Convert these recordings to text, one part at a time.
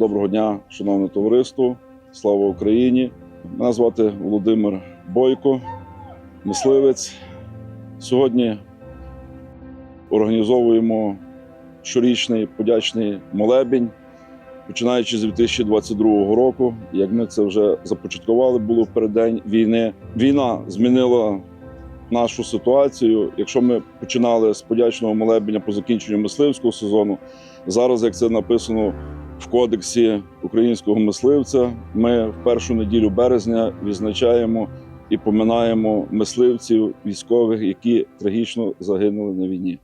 Доброго дня, шановне товариство. Слава Україні! Мене звати Володимир Бойко, мисливець. Сьогодні організовуємо щорічний подячний молебень, починаючи з 2022 року. Як ми це вже започаткували, було переддень війни. Війна змінила нашу ситуацію. Якщо ми починали з подячного молебення по закінченню мисливського сезону, зараз, як це написано в кодексі українського мисливця, ми в першу неділю березня відзначаємо і поминаємо мисливців військових, які трагічно загинули на війні.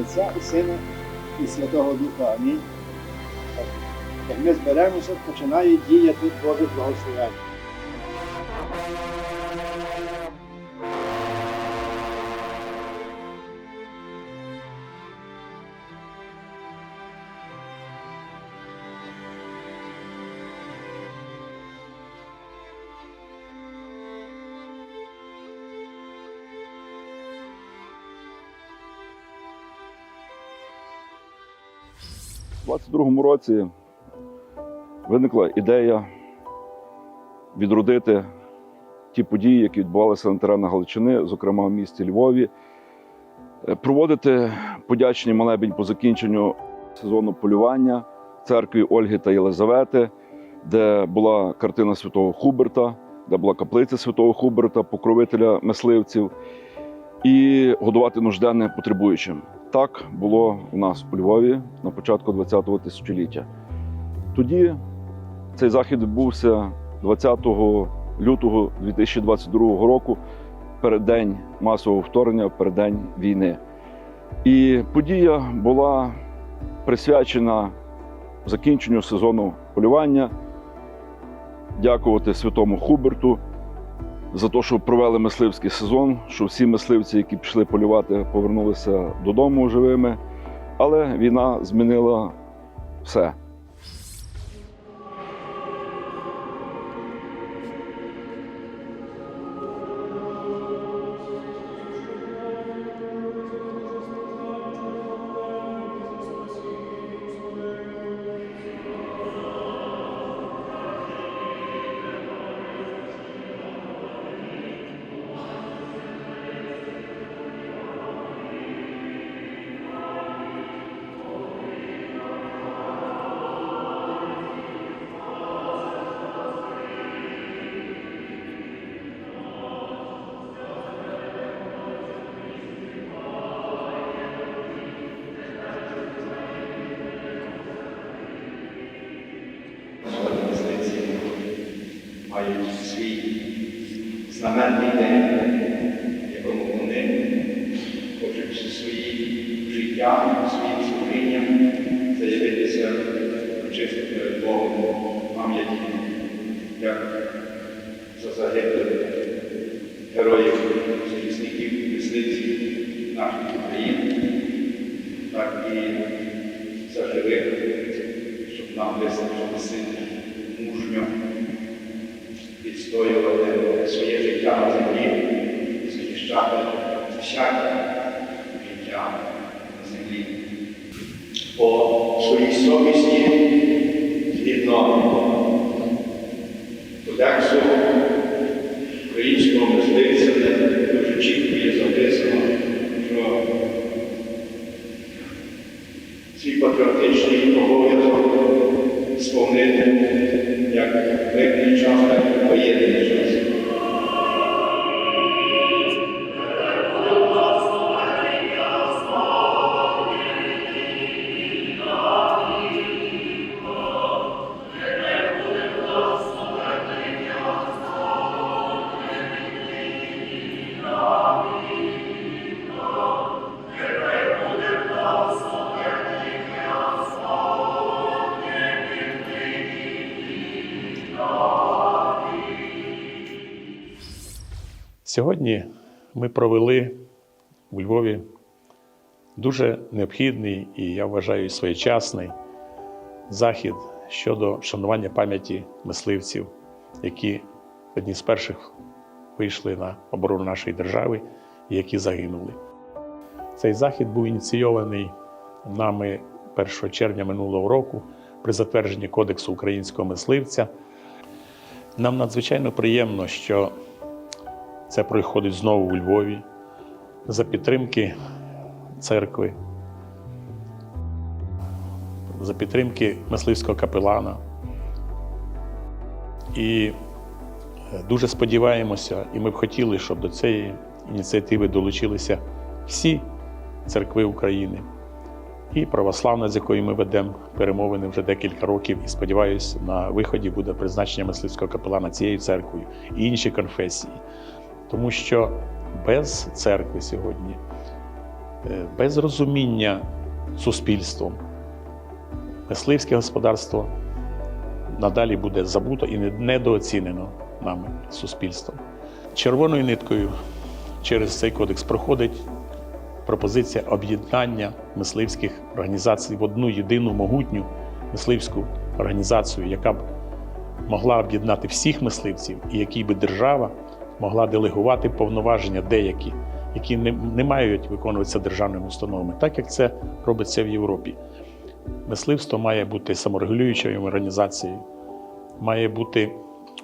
Отця і Сина і Святого Духа. Амінь. Як ми зберемося, починає діяти Боже благословення. У 22-му році виникла ідея відродити ті події, які відбувалися на теренах Галичини, зокрема в місті Львові, Е, проводити подячний молебень по закінченню сезону полювання церкві Ольги та Єлизавети, де була картина святого Хуберта, де була каплиця святого Хуберта, покровителя мисливців, і годувати нужденне потребуючим. Так було у нас у Львові на початку ХХ тисячоліття. Тоді цей захід відбувся 20 лютого 2022 року, переддень масового вторгнення, переддень війни. І подія була присвячена закінченню сезону полювання. Дякувати святому Хуберту за те, що провели мисливський сезон, що всі мисливці, які пішли полювати, повернулися додому живими. Але війна змінила все. Мають свій знаменний день, якому вони хочуть своїм життям, своїм служінням заявитися чисто перед Богом пам'яті, як за загиблих героїв, захисників мисливців нашої України, так і за живих, щоб нам вистачилося мужньо відстоювати своє життя на землі захищати всяке життя на землі. По своїй совісті згідно кодексу українського мисливця, дуже чітко є записано, що свій патріотичний обов'язок сповнити як мирний час, так Сьогодні ми провели у Львові дуже необхідний і я вважаю своєчасний захід щодо шанування пам'яті мисливців, які одні з перших вийшли на оборону нашої держави і які загинули. Цей захід був ініційований нами 1 червня минулого року при затвердженні Кодексу українського мисливця. Нам надзвичайно приємно, що це проходить знову у Львові за підтримки церкви, за підтримки мисливського капелана. І е, дуже сподіваємося, і ми б хотіли, щоб до цієї ініціативи долучилися всі церкви України. І православна, з якою ми ведемо перемовини вже декілька років, і сподіваюся, на виході буде призначення мисливського капелана цією церквою і інші конфесії. Тому що без церкви сьогодні, е, без розуміння суспільством, мисливське господарство надалі буде забуто і не- недооцінено нами суспільством. Червоною ниткою через цей кодекс проходить пропозиція об'єднання мисливських організацій в одну єдину могутню мисливську організацію, яка б могла об'єднати всіх мисливців, і якій би держава могла делегувати повноваження деякі, які не, не мають виконуватися державними установами, так як це робиться в Європі. Мисливство має бути саморегулюючою організацією, має бути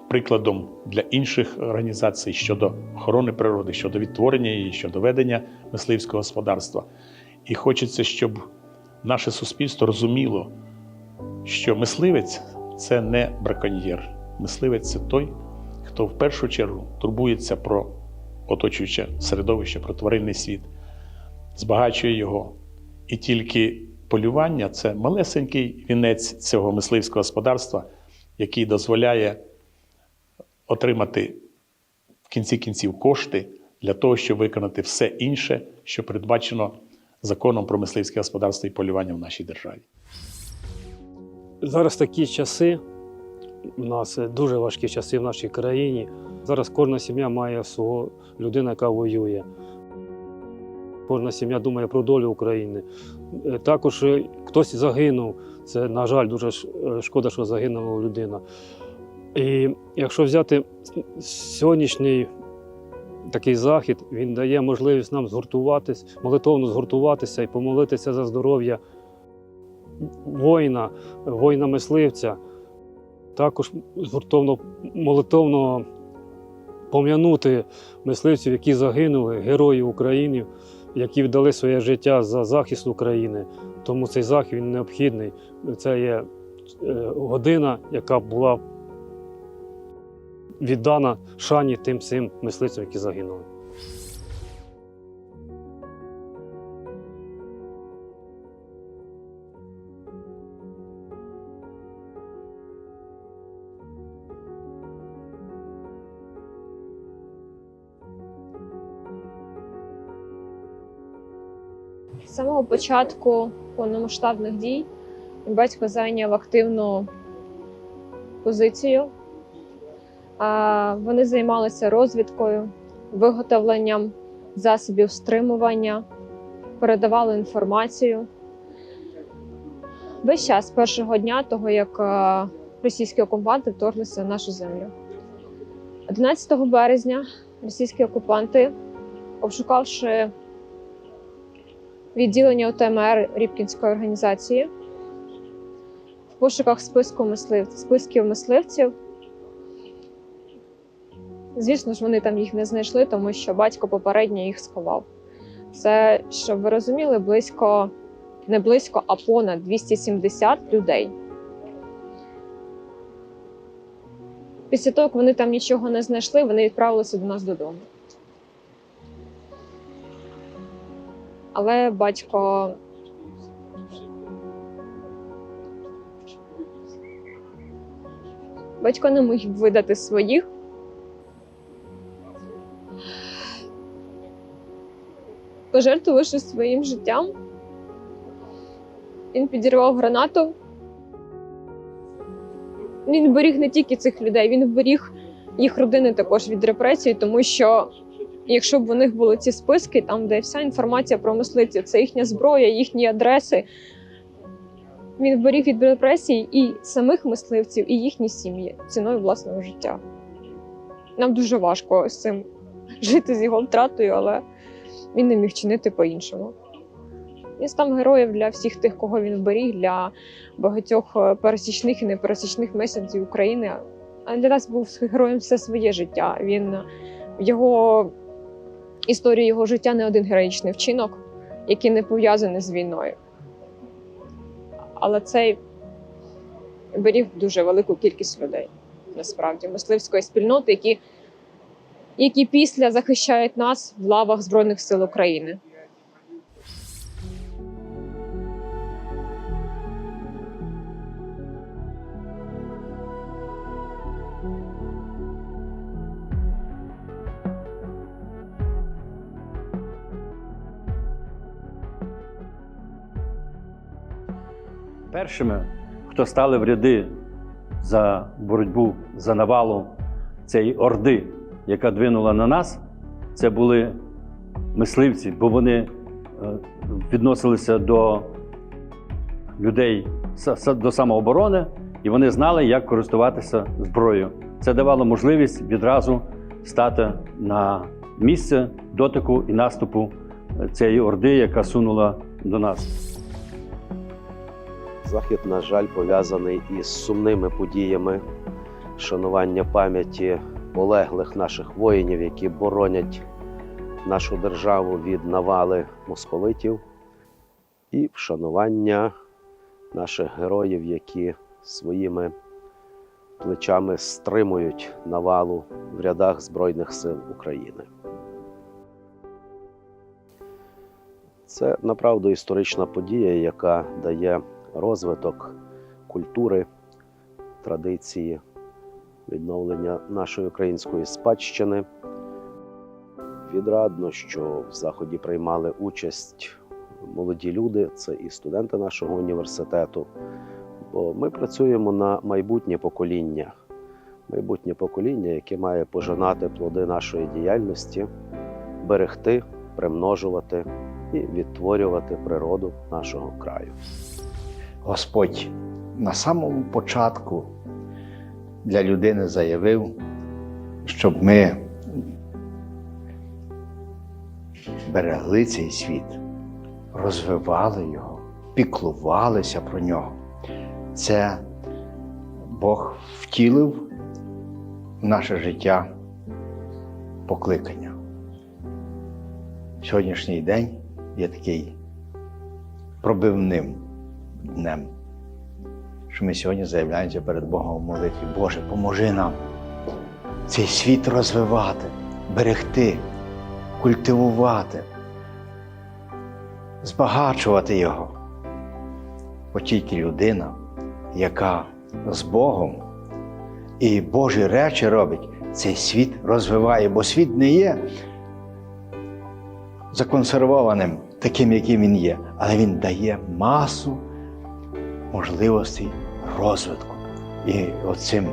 прикладом для інших організацій щодо охорони природи, щодо відтворення її, щодо ведення мисливського господарства. І хочеться, щоб наше суспільство розуміло, що мисливець це не браконьєр. Мисливець це той, хто в першу чергу турбується про оточуюче середовище, про тваринний світ, збагачує його. І тільки полювання це малесенький вінець цього мисливського господарства, який дозволяє отримати в кінці кінців кошти для того, щоб виконати все інше, що передбачено законом про мисливське господарство і полювання в нашій державі. Зараз такі часи, у нас дуже важкі часи в нашій країні. Зараз кожна сім'я має свого людину, яка воює. Кожна сім'я думає про долю України. Е, Також е, хтось загинув. Це, на жаль, дуже е, шкода, що загинула людина. І якщо взяти сьогоднішній такий захід, він дає можливість нам згуртуватись, молитовно згуртуватися і помолитися за здоров'я воїна, воїна-мисливця, також згуртовно молитовно пом'янути мисливців, які загинули, героїв України, які віддали своє життя за захист України. Тому цей захід він необхідний. Це є е, година, яка була віддана шані тим всім мисливцям, які загинули. Початку повномасштабних дій батько зайняв активну позицію. Вони займалися розвідкою, виготовленням засобів стримування, передавали інформацію. Весь час першого дня того, як е, російські окупанти вторглися в нашу землю. 11 березня російські окупанти, обшукавши відділення ОТМР Рібкінської організації в пошуках списку мислив... списків мисливців. Звісно ж, вони там їх не знайшли, тому що батько попередньо їх сховав. Це, щоб ви розуміли, близько не близько, а понад 270 людей. Після того, як вони там нічого не знайшли, вони відправилися до нас додому. Але батько батько не міг видати своїх. Пожертвувавши своїм життям, він підірвав гранату. Він беріг не тільки цих людей, він беріг їх родини також від репресій, тому що якщо б у них були ці списки, там де вся інформація про мисливців, це їхня зброя, їхні адреси. Він вберіг від депресії і самих мисливців, і їхні сім'ї ціною власного життя. Нам дуже важко з цим жити з його втратою, але він не міг чинити по-іншому. Він став героєм для всіх тих, кого він вберіг, для багатьох е, пересічних і непересічних мешканців України. А для нас був героєм все своє життя. Він його історії його життя не один героїчний вчинок, який не пов'язаний з війною. Але цей беріг дуже велику кількість людей, насправді, мисливської спільноти, які, які після захищають нас в лавах Збройних сил України. Першими, хто стали в ряди за боротьбу за навалу цієї орди, яка двинула на нас, це були мисливці, бо вони е, відносилися до людей до самооборони, і вони знали, як користуватися зброєю. Це давало можливість відразу стати на місце дотику і наступу е, цієї орди, яка сунула до нас. Захід, на жаль, пов'язаний із сумними подіями шанування пам'яті полеглих наших воїнів, які боронять нашу державу від навали московитів, і вшанування наших героїв, які своїми плечами стримують навалу в рядах Збройних сил України. Це направду історична подія, яка дає розвиток культури, традиції, відновлення нашої української спадщини. Відрадно, що в заході приймали участь молоді люди, це і студенти нашого університету. Бо ми працюємо на майбутнє покоління, майбутнє покоління, яке має пожинати плоди нашої діяльності, берегти, примножувати і відтворювати природу нашого краю. Господь на самому початку для людини заявив, щоб ми берегли цей світ, розвивали його, піклувалися про нього. Це Бог втілив в наше життя покликання. Сьогоднішній день є такий пробивним днем, що ми сьогодні заявляємося перед Богом в молитві. Боже, поможи нам цей світ розвивати, берегти, культивувати, збагачувати його. Бо тільки людина, яка з Богом і Божі речі робить, цей світ розвиває, бо світ не є законсервованим, таким, яким він є, але він дає масу можливостей розвитку. І оцим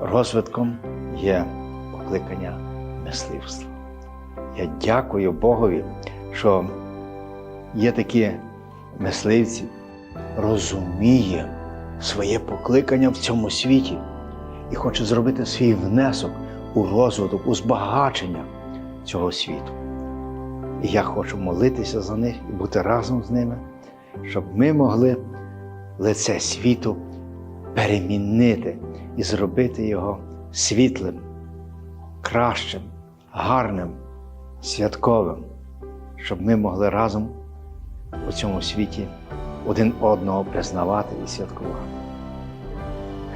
розвитком є покликання мисливства. Я дякую Богові, що є такі мисливці, розуміє своє покликання в цьому світі і хоче зробити свій внесок у розвиток, у збагачення цього світу. І я хочу молитися за них і бути разом з ними, щоб ми могли лице світу перемінити і зробити його світлим, кращим, гарним, святковим, щоб ми могли разом у цьому світі один одного признавати і святкувати.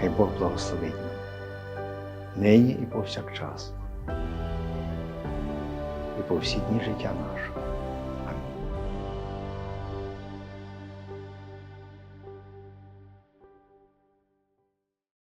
Хай Бог благословить нам нині і повсякчас, і по всі дні життя нашого.